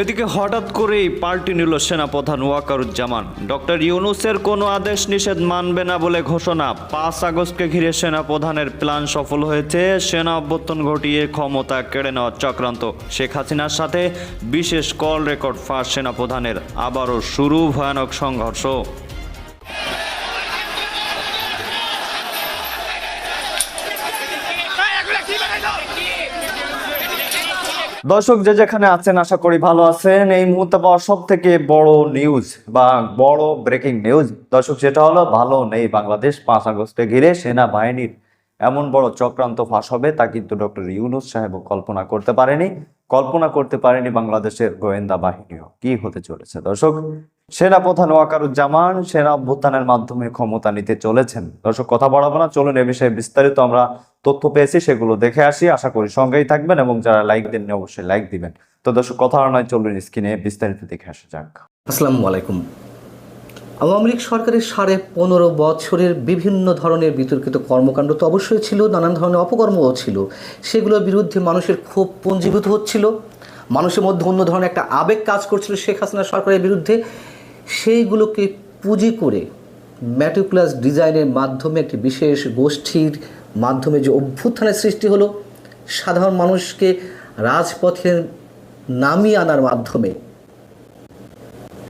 এদিকে হঠাৎ করেই পাল্টি নিল সেনাপ্রধান ওয়াকারুজ্জামান। ডক্টর ইউনুসের কোনো আদেশ নিষেধ মানবে না বলে ঘোষণা। পাঁচ আগস্টকে ঘিরে সেনাপ্রধানের প্ল্যান সফল হয়েছে। সেনা অভ্যর্থন ঘটিয়ে ক্ষমতা কেড়ে নেওয়ার চক্রান্ত। শেখ হাসিনার সাথে বিশেষ কল রেকর্ড ফার্স্ট সেনাপ্রধানের। আবারও শুরু ভয়ানক সংঘর্ষ। দর্শক, যে যেখানে আছেন, আশা করি ভালো আছেন। এই মুহূর্তে পাওয়া সব থেকে বড় নিউজ বা বড় ব্রেকিং নিউজ দর্শক, সেটা হলো, ভালো নেই বাংলাদেশ। পাঁচ আগস্টে ঘিরে সেনাবাহিনীর এমন বড় চক্রান্ত ফাঁস হবে, তা কিন্তু ডক্টর ইউনুস সাহেব কল্পনা করতে পারেনি। কল্পনা করতে পারেনি বাংলাদেশের গোয়েন্দা বাহিনীও কি হতে চলেছে? দর্শক, সেনাপ্রধান ওয়াকারুজ্জামান সেনা অভ্যুত্থানের মাধ্যমে ক্ষমতা নিতে চলেছেন। দর্শক, কথা বাড়াবো না, চলুন এ বিষয়ে বিস্তারিত আমরা তথ্য পেয়েছি, সেগুলো দেখে আসি। আশা করি সঙ্গেই থাকবেন এবং যারা লাইক দেননি অবশ্যই লাইক দিবেন। তো দর্শক, কথা আর নয়, চলুন স্ক্রিনে বিস্তারিত দেখে আসা যাক। আসসালামু আলাইকুম। আওয়ামী লীগ সরকারের সাড়ে পনেরো বছরের বিভিন্ন ধরনের বিতর্কিত কর্মকাণ্ড তো অবশ্যই ছিল, নানান ধরনের অপকর্মও ছিল। সেগুলোর বিরুদ্ধে মানুষের ক্ষোভ পঞ্জীভূত হচ্ছিল। মানুষের মধ্যে অন্য ধরনের একটা আবেগ কাজ করছিল শেখ হাসিনা সরকারের বিরুদ্ধে। সেইগুলোকে পুঁজি করে ম্যাটিকুলাস ডিজাইনের মাধ্যমে একটি বিশেষ গোষ্ঠীর মাধ্যমে যে অভ্যুত্থানের সৃষ্টি হলো, সাধারণ মানুষকে রাজপথে নামিয়ে আনার মাধ্যমে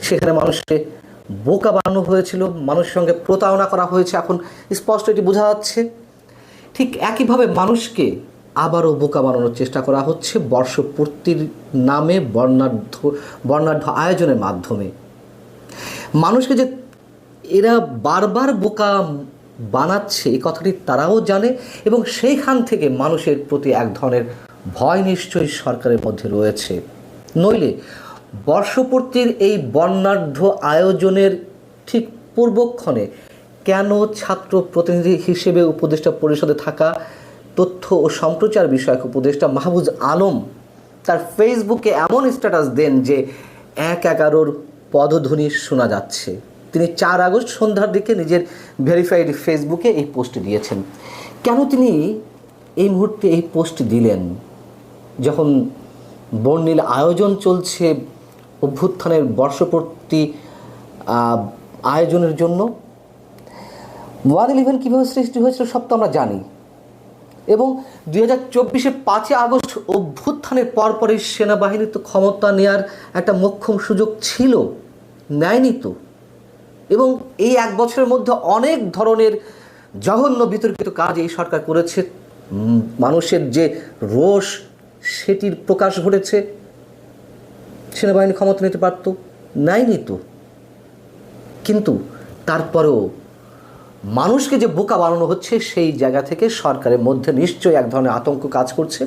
সেখানে মানুষকে বোকা বানানো হয়েছিল, মানুষের সঙ্গে প্রতারণা করা হয়েছে। এখন স্পষ্ট এটি বোঝা যাচ্ছে। ঠিক একইভাবে মানুষকে আবারও বোকা বানানোর চেষ্টা করা হচ্ছে বর্ষপূর্তির নামে বর্ণাঢ্য বর্ণাঢ্য আয়োজনের মাধ্যমে। মানুষকে যে এরা বারবার বোকা বানাচ্ছে, এই কথাটি তারাও জানে এবং সেইখান থেকে মানুষের প্রতি এক ধরনের ভয় নিশ্চয়ই সরকারের মধ্যে রয়েছে। নইলে বর্ষপূর্তির এই বর্ণাঢ্য আয়োজনের ঠিক পূর্বক্ষণে কেন ছাত্র প্রতিনিধি হিসেবে উপদেষ্টা পরিষদে থাকা তথ্য ও সম্প্রচার বিষয়ক উপদেষ্টা মাহবুজ আলম তার ফেসবুকে এমন স্ট্যাটাস দেন যে এক এগারোর পদধ্বনি শোনা যাচ্ছে। তিনি চার আগস্ট সন্ধ্যার দিকে নিজের ভেরিফাইড ফেসবুকে এই পোস্ট দিয়েছেন। কেন তিনি এই মুহূর্তে এই পোস্ট দিলেন? যখন বর্ণিল আয়োজন চলছে অভ্যুত্থানের বর্ষপূর্তি আয়োজনের জন্য, ওয়ান ইলেভেন কীভাবে সৃষ্টি হয়েছিল সব তো আমরা জানি। এবং দুই হাজার চব্বিশে পাঁচই আগস্ট অভ্যুত্থানের পরপরই সেনাবাহিনী তো ক্ষমতা নেয়ার একটা মোক্ষম সুযোগ ছিল, নেয়নি তো। এবং এই এক বছরের মধ্যে অনেক ধরনের জঘন্য বিতর্কিত কাজ এই সরকার করেছে। মানুষের যে রোষ, সেটির প্রকাশ ঘটেছে। সেনাবাহিনী ক্ষমতা নিতে পারত, নেয়নি তো। কিন্তু তারপরেও মানুষকে যে বোকা বানানো হচ্ছে, সেই জায়গা থেকে সরকারের মধ্যে নিশ্চয়ই এক ধরনের আতঙ্ক কাজ করছে।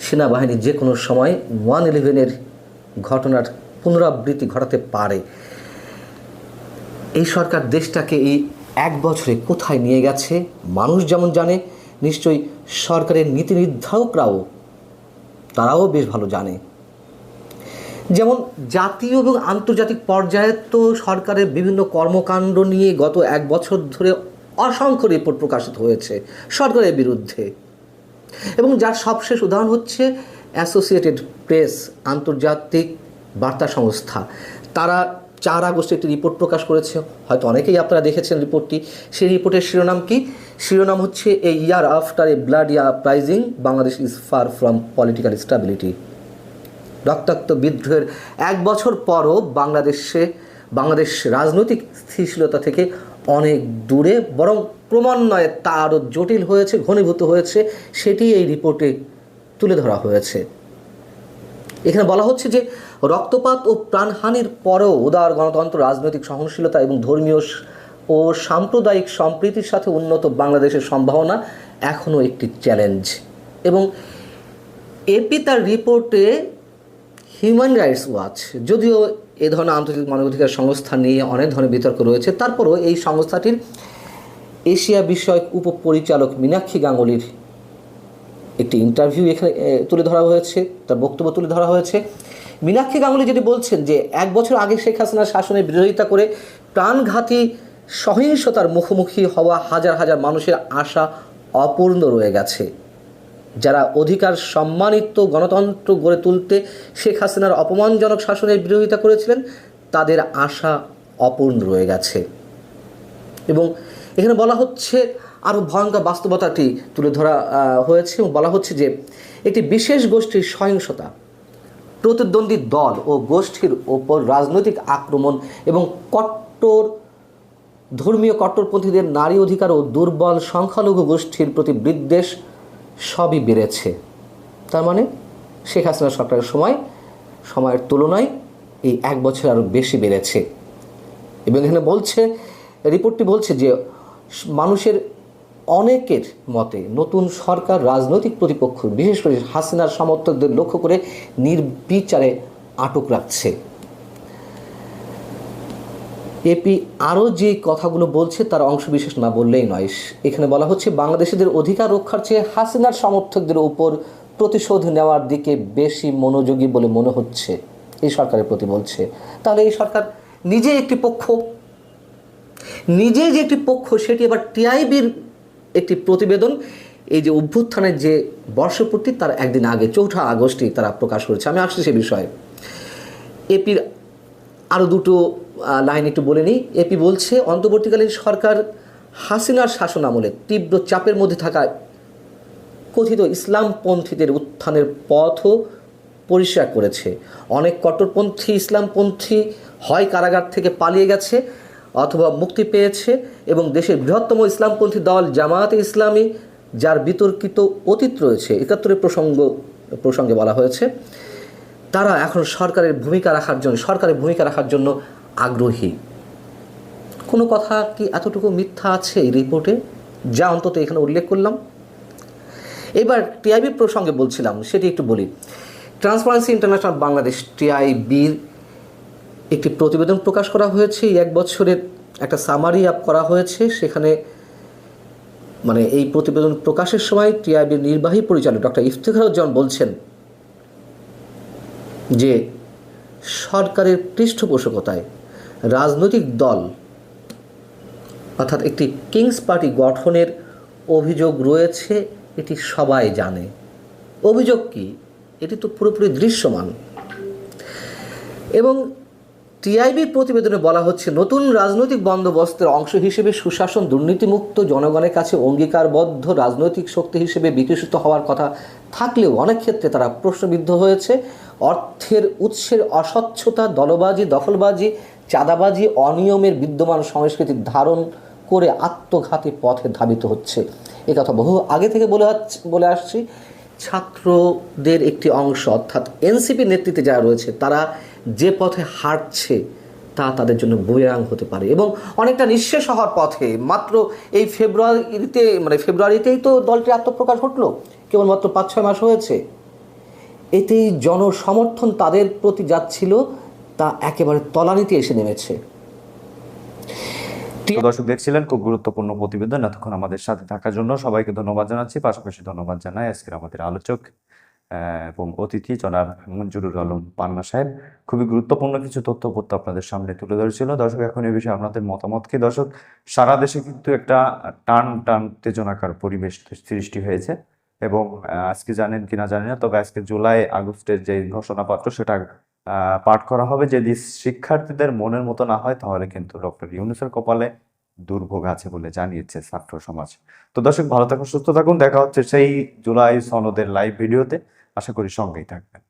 সেনাবাহিনী যে কোনো সময় ওয়ান ইলেভেনের ঘটনার পুনরাবৃত্তি ঘটাতে পারে। এই সরকার দেশটাকে এই এক বছরে কোথায় নিয়ে গেছে, মানুষ যেমন জানে, নিশ্চয়ই সরকারের নীতি নির্ধারকরাও তারাও বেশ ভালো জানে। যেমন জাতীয় এবং আন্তর্জাতিক পর্যায়ে তো সরকারের বিভিন্ন কর্মকাণ্ড নিয়ে গত এক বছর ধরে অসংখ্য রিপোর্ট প্রকাশিত হয়েছে সরকারের বিরুদ্ধে। এবং যার সবশেষ উদাহরণ হচ্ছে অ্যাসোসিয়েটেড প্রেস আন্তর্জাতিক বার্তা সংস্থা। তারা চার আগস্টে একটি রিপোর্ট প্রকাশ করেছে। হয়তো অনেকেই আপনারা দেখেছেন রিপোর্টটি সেই রিপোর্টের শিরোনাম কি? শিরোনাম হচ্ছে a year after a bloody uprising Bangladesh is far from political stability রক্তাক্ত বিদ্রোহের এক বছর পরও বাংলাদেশে, বাংলাদেশ রাজনৈতিক স্থিতিশীলতা থেকে অনেক দূরে, বরং ক্রমান্বয়ে তা আরও জটিল হয়েছে, ঘনীভূত হয়েছে, সেটি এই রিপোর্টে তুলে ধরা হয়েছে। এখানে বলা হচ্ছে যে, রক্তপাত ও প্রাণহানির পরেও উদার গণতন্ত্র, রাজনৈতিক সহনশীলতা এবং ধর্মীয় ও সাম্প্রদায়িক সম্প্রীতির সাথে উন্নত বাংলাদেশের সম্ভাবনা এখনও একটি চ্যালেঞ্জ। এবং এপি তার রিপোর্টে হিউম্যান রাইটস ওয়াচ যদিও এ ধরনের আন্তর্জাতিক মানবাধিকার সংস্থা নিয়ে অনেক ধরনের বিতর্ক রয়েছে, তারপরও এই সংস্থাটির এশিয়া বিষয়ক উপপরিচালক মীনাক্ষী গাঙ্গুলির একটি ইন্টারভিউ এখানে তুলে ধরা হয়েছে, তার বক্তব্য তুলে ধরা হয়েছে। মীনাক্ষী গাঙ্গুলি যেটি বলছেন যে, এক বছর আগে শেখ হাসিনার শাসনের বিরোধিতা করে প্রাণঘাতী সহিংসতার মুখোমুখি হওয়া হাজার হাজার মানুষের আশা অপূর্ণ রয়ে গেছে। যারা অধিকার সম্মানিত গণতন্ত্র গড়ে তুলতে শেখ হাসিনার অপমানজনক শাসনের বিরোধিতা করেছিলেন, তাদের আশা অপূর্ণ রয়ে গেছে। এবং এখানে বলা হচ্ছে আরও ভয়ঙ্কর বাস্তবতাটি তুলে ধরা হয়েছে এবং বলা হচ্ছে যে, একটি বিশেষ গোষ্ঠীর সহিংসতা, প্রতিদ্বন্দ্বী দল ও গোষ্ঠীর ওপর রাজনৈতিক আক্রমণ এবং কট্টর, ধর্মীয় কট্টরপন্থীদের নারী অধিকার ও দুর্বল সংখ্যালঘু গোষ্ঠীর প্রতি বিদ্বেষ সবই বেড়েছে। তার মানে শেখ হাসিনা সরকারের সময়, সময়ের তুলনায় এই এক বছর আরও বেশি বেড়েছে। এবং এখানে বলছে, রিপোর্টটি বলছে যে মানুষের অনেকের মতে নতুন সরকার রাজনৈতিক প্রতিপক্ষ, বিশেষ করে হাসিনার সমর্থকদের লক্ষ্য করে নির্বিচারে আটক রাখছে। এপি আরও যে কথাগুলো বলছে তার অংশবিশেষ না বললেই নয়। এখানে বলা হচ্ছে, বাংলাদেশিদের অধিকার রক্ষার চেয়ে হাসিনার সমর্থকদের উপর প্রতিশোধ নেওয়ার দিকে বেশি মনোযোগী বলে মনে হচ্ছে। এই সরকারের প্রতি বলছে। তাহলে এই সরকার নিজে একটি পক্ষ। নিজে যে একটি পক্ষ, সেটি আবার টিআইবির একটি প্রতিবেদন। এই যে অভ্যুত্থানের যে বর্ষপূর্তি, তার একদিন আগে, চৌঠা আগস্টই তারা প্রকাশ করেছে। আমি আসছি সে বিষয়ে। এপির আরও দুটো লাইন একটু বলে নিই। এপি বলছে, অন্তর্বর্তীকালীন সরকার হাসিনার শাসন আমলে তীব্র চাপের মধ্যে থাকায় কথিত ইসলামপন্থীদের উত্থানের পথও পরিষ্কার করেছে। অনেক কট্টরপন্থী ইসলামপন্থী হয় কারাগার থেকে পালিয়ে গেছে অথবা মুক্তি পেয়েছে এবং দেশের বৃহত্তম ইসলামপন্থী দল জামায়াতে ইসলামী, যার বিতর্কিত অতীত রয়েছে, একাত্তরের প্রসঙ্গ, প্রসঙ্গে বলা হয়েছে, তারা এখন সরকারের ভূমিকা রাখার জন্য সরকারের ভূমিকা রাখার জন্য আগ্রহী। কোনো কথা কি এতটুকু মিথ্যা আছে এই রিপোর্টে? যা অন্তত এখানে উল্লেখ করলাম। এবার টিআইবি প্রসঙ্গে বলছিলাম, সেটি একটু বলি। ট্রান্সপারেন্সি ইন্টারন্যাশনাল বাংলাদেশ টিআইবির একটি প্রতিবেদন প্রকাশ করা হয়েছে। এক বছরের একটা সামারি আপ করা হয়েছে। সেখানে মানে এই প্রতিবেদন প্রকাশের সময় টিআইবির নির্বাহী পরিচালক ডক্টর ইফতেখারুজ্জামান বলছেন যে সরকারের পৃষ্ঠপোষকতায় রাজনৈতিক দল, অর্থাৎ একটি কিংস পার্টি গঠনের অভিযোগ রয়েছে, এটি সবাই জানে। অভিযোগ কি? এটি তো পুরোপুরি দৃশ্যমান। এবং টিআইবির প্রতিবেদনে বলা হচ্ছে, নতুন রাজনৈতিক বন্দোবস্তের অংশ হিসেবে সুশাসন দুর্নীতিমুক্ত, জনগণের কাছে অঙ্গীকারবদ্ধ, রাজনৈতিক শক্তি হিসেবে বিকশিত হওয়ার কথা থাকলেও অনেক ক্ষেত্রে তারা প্রশ্নবিদ্ধ হয়েছে। অর্থের উৎসের অস্বচ্ছতা, দলবাজি, দখলবাজি চাঁদাবাজি অনিয়মের বিদ্যমান সংস্কৃতি ধারণ করে আত্মঘাতী পথে ধাবিত হচ্ছে। এ কথা বহু আগে থেকে বলে বলে আসছি। ছাত্রদের একটি অংশ, অর্থাৎ এনসিপি নেতৃত্বে যারা রয়েছে, তারা যে পথে হাঁটছে, তা তাদের জন্য বৈরাং হতে পারে এবং অনেকটা নিঃশেষ হওয়ার পথে। মাত্র এই ফেব্রুয়ারিতে মানে ফেব্রুয়ারিতেই তো দলটির আত্মপ্রকাশ ঘটলো। কেবলমাত্র পাঁচ ছয় মাস হয়েছে। এতেই জনসমর্থন তাদের প্রতি যাচ্ছিল। তা একেবারে তলানিতে এসে নেমেছে। দর্শক দেখছিলেন খুব গুরুত্বপূর্ণ প্রতিবেদন। এতক্ষণ আমাদের সাথে থাকার জন্য সবাইকে ধন্যবাদ জানাচ্ছি। পাশাপাশি ধন্যবাদ জানাই আজকের আমাদের আলোচক এবং অতিথি জনাব মঞ্জুরুল আলম পান্না সাহেব। খুবই গুরুত্বপূর্ণ কিছু তথ্যপত্র আপনাদের সামনে তুলে ধরেছিল। দর্শক, এখন এই বিষয়ে আপনাদের মতামত কি? দর্শক, সারা দেশে কিন্তু একটা টান টান উত্তেজনাকার পরিবেশ সৃষ্টি হয়েছে, এবং আজকে জানেন কিনা জানি না, তবে আজকে জুলাই আগস্টের যে ঘোষণাপত্র, সেটা পাঠ করা হবে। যদি শিক্ষার্থীদের মনের মতো না হয়, তাহলে কিন্তু ডক্টর ইউনুসের কপালে দুর্ভোগ আছে বলে জানিয়েছে ছাত্র সমাজ। তো দর্শক, ভালো থাকুন, সুস্থ থাকুন। দেখা হচ্ছে সেই জুলাই সনদের লাইভ ভিডিওতে আশা করি সঙ্গেই থাকবেন।